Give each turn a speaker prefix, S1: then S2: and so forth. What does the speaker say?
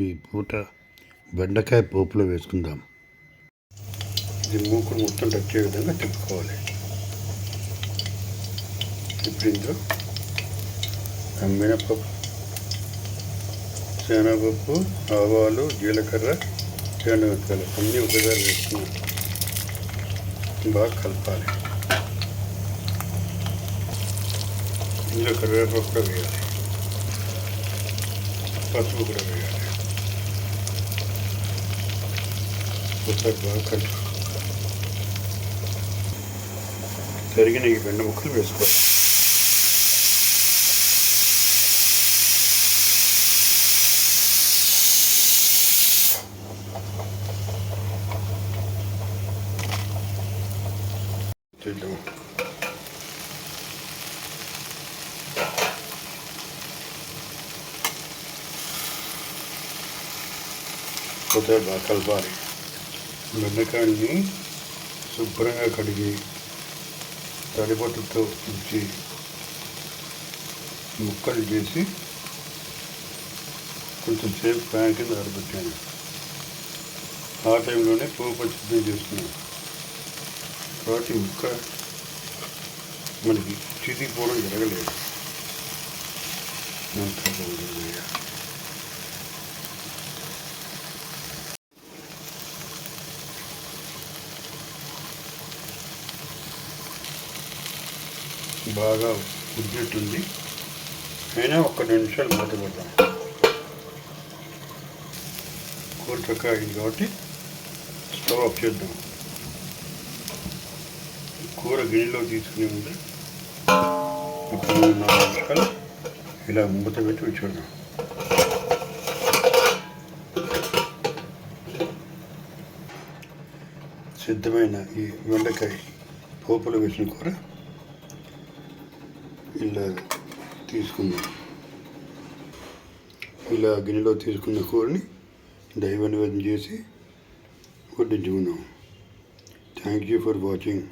S1: ఈ పూట బెండకాయ పోపులో వేసుకుందాం. ఇది మూకుడు మొత్తం టచ్ విధంగా తిప్పుకోవాలి. ఇప్పుడు ఇందులో మినపప్పు శనగపప్పు ఆవాలు జీలకర్ర ఎండుమిరపకాయలు అన్నీ ఒకసారి వేసుకున్నాం. బాగా కలపాలి. ఇందులో కరివేపాకు కూడా వేయాలి. పసుపు కూడా వేయాలి. ఒకసారి బాగా కలుపు తరిగిన ఈ బెండ ముక్కలు వేసుకోవాలి చేద్దాం కొద్దిగా బాగా కలపాలి బెండకాయల్ని శుభ్రంగా కడిగి తడిపట్టుతో ఉంచి ముక్కలు చేసి కొంచెం సేపు ఫ్యాన్ కింద ఆరబెట్టాను. ఆ టైంలోనే పోపు సిద్ధం చేస్తున్నాను కాబట్టి ముక్క మనకి చితిపోవడం జరగలేదు. బాగా ఉద్దిట్టుంది అయినా ఒక్క రెండు నిమిషాలు మూత పెడదాం. కూర చక్క అయింది కాబట్టి స్టవ్ ఆఫ్ చేద్దాం. కూర గిన్నెలో తీసుకుని ఉంటే ఒక మూడు నాలుగు నిమిషాలు ఇలా మూత పెట్టి ఉంచుకుందాం. సిద్ధమైన ఈ బెండకాయ పోపులో వేసిన కూర ఇలా తీసుకుందాం. ఇలా గిన్నెలో తీసుకున్న కూరని దైవ నివేదన చేసి వడ్డించుకుందాం థ్యాంక్ యూ ఫర్ వాచింగ్